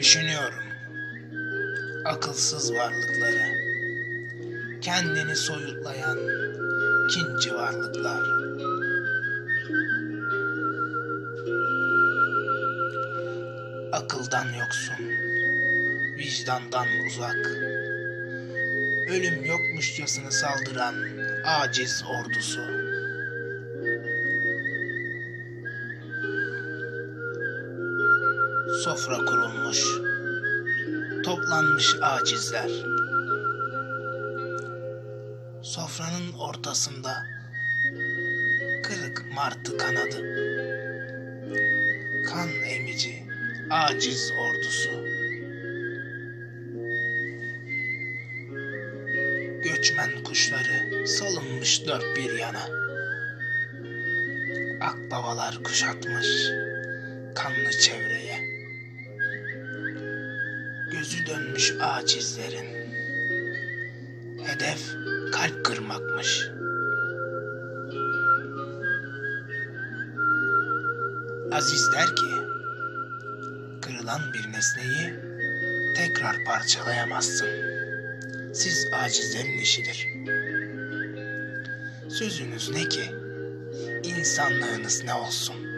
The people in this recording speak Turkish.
Düşünüyorum. Akılsız varlıkları. Kendini soyutlayan kinci varlıklar. Akıldan yoksun. Vicdandan uzak. Ölüm yokmuşçasına saldıran aciz ordusu. Sofra kurulmuş. Toplanmış acizler. Sofranın ortasında kırık martı kanadı. Kan emici aciz ordusu. Göçmen kuşları salınmış dört bir yana. Akbabalar kuşatmış kanlı çevreye. Gözü dönmüş acizlerin. Hedef kalp kırmakmış. Aziz der ki, kırılan bir nesneyi tekrar parçalayamazsın. Siz acizlerin işidir. Sözünüz ne ki? İnsanlığınız ne olsun?